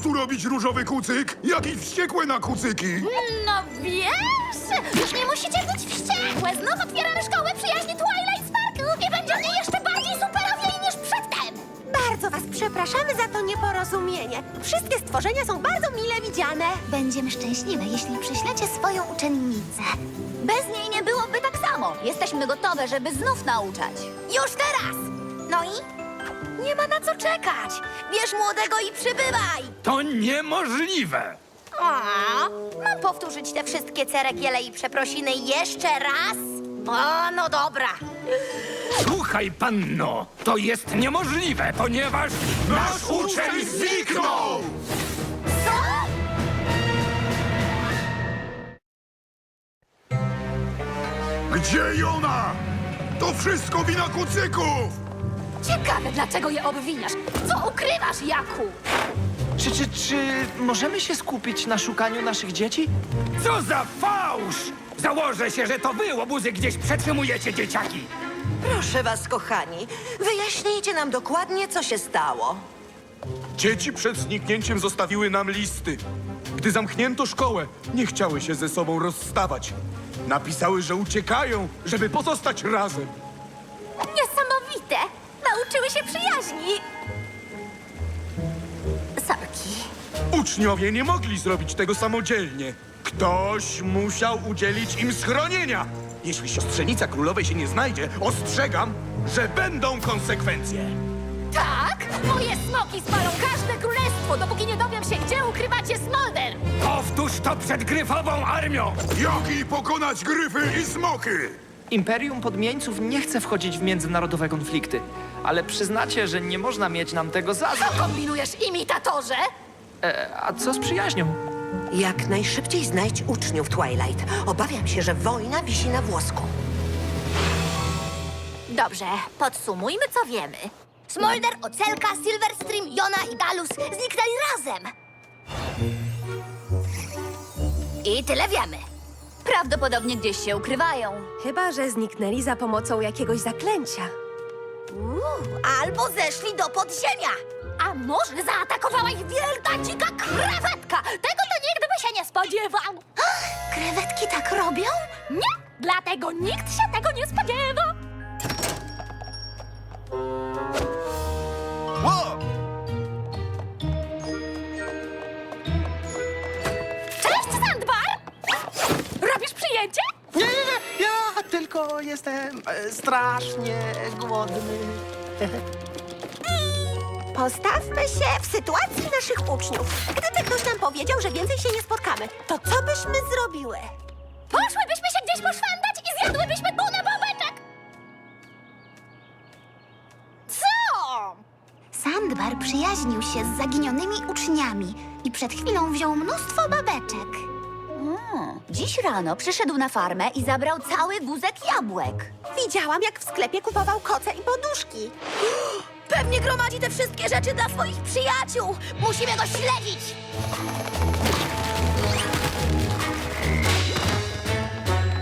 Co tu robić różowy kucyk? Jakiś wściekły na kucyki! No wiesz, już nie musicie być wściekłe. Znów otwieramy szkołę przyjaźni Twilight Sparkle i będziemy jeszcze bardziej superowiej niż przedtem. Bardzo was przepraszamy za to nieporozumienie. Wszystkie stworzenia są bardzo mile widziane. Będziemy szczęśliwe, jeśli przyślecie swoją uczennicę. Bez niej nie byłoby tak samo. Jesteśmy gotowe, żeby znów nauczać. Już teraz! No i? Nie ma na co czekać. Bierz młodego i przybywaj. To niemożliwe! A, mam powtórzyć te wszystkie ceregiele i przeprosiny jeszcze raz? O, no dobra. Słuchaj, panno, to jest niemożliwe, ponieważ Nasz uczeń zniknął! Co? Gdzie Jona? To wszystko wina kucyków! Ciekawe, dlaczego je obwiniasz. Co ukrywasz, Jaku? Czy, czy, czy możemy się skupić na szukaniu naszych dzieci? Co za fałsz! Założę się, że to wy, łobuzy, gdzieś przetrzymujecie dzieciaki. Proszę was, kochani, wyjaśnijcie nam dokładnie, co się stało. Dzieci przed zniknięciem zostawiły nam listy. Gdy zamknięto szkołę, nie chciały się ze sobą rozstawać. Napisały, że uciekają, żeby pozostać razem. Niesamowite! Nauczyły się przyjaźni. Uczniowie nie mogli zrobić tego samodzielnie. Ktoś musiał udzielić im schronienia. Jeśli siostrzenica królowej się nie znajdzie, ostrzegam, że będą konsekwencje. Tak? Moje smoki spalą każde królestwo, dopóki nie dowiem się, gdzie ukrywacie Smolder! Powtórz to przed gryfową armią! Jak i pokonać gryfy i smoki? Imperium Podmieńców nie chce wchodzić w międzynarodowe konflikty, ale przyznacie, że nie można mieć nam tego za. Co kombinujesz, imitatorze? E, a co z przyjaźnią? Jak najszybciej znajdź uczniów Twilight. Obawiam się, że wojna wisi na włosku. Dobrze, podsumujmy, co wiemy. Smolder, Ocelka, Silverstream, Jona i Dalus zniknęli razem. I tyle wiemy. Prawdopodobnie gdzieś się ukrywają. Chyba, że zniknęli za pomocą jakiegoś zaklęcia. Uuu, albo zeszli do podziemia. A może zaatakowała ich wielka, dzika krewetka? Tego to nigdy by się nie spodziewał. Krewetki tak robią? Nie, dlatego nikt się tego nie spodziewa. Cześć, Sandbar! Robisz przyjęcie? Nie, nie, nie, ja tylko jestem e, strasznie głodny. Postawmy się w sytuacji naszych uczniów. Gdyby ktoś nam powiedział, że więcej się nie spotkamy, to co byśmy zrobiły? Poszłybyśmy się gdzieś poszwędać i zjadłybyśmy tunę babeczek! Co? Sandbar przyjaźnił się z zaginionymi uczniami i przed chwilą wziął mnóstwo babeczek. Dziś rano przyszedł na farmę i zabrał cały wózek jabłek. Widziałam, jak w sklepie kupował koce i poduszki. Pewnie gromadzi te wszystkie rzeczy dla swoich przyjaciół. Musimy go śledzić.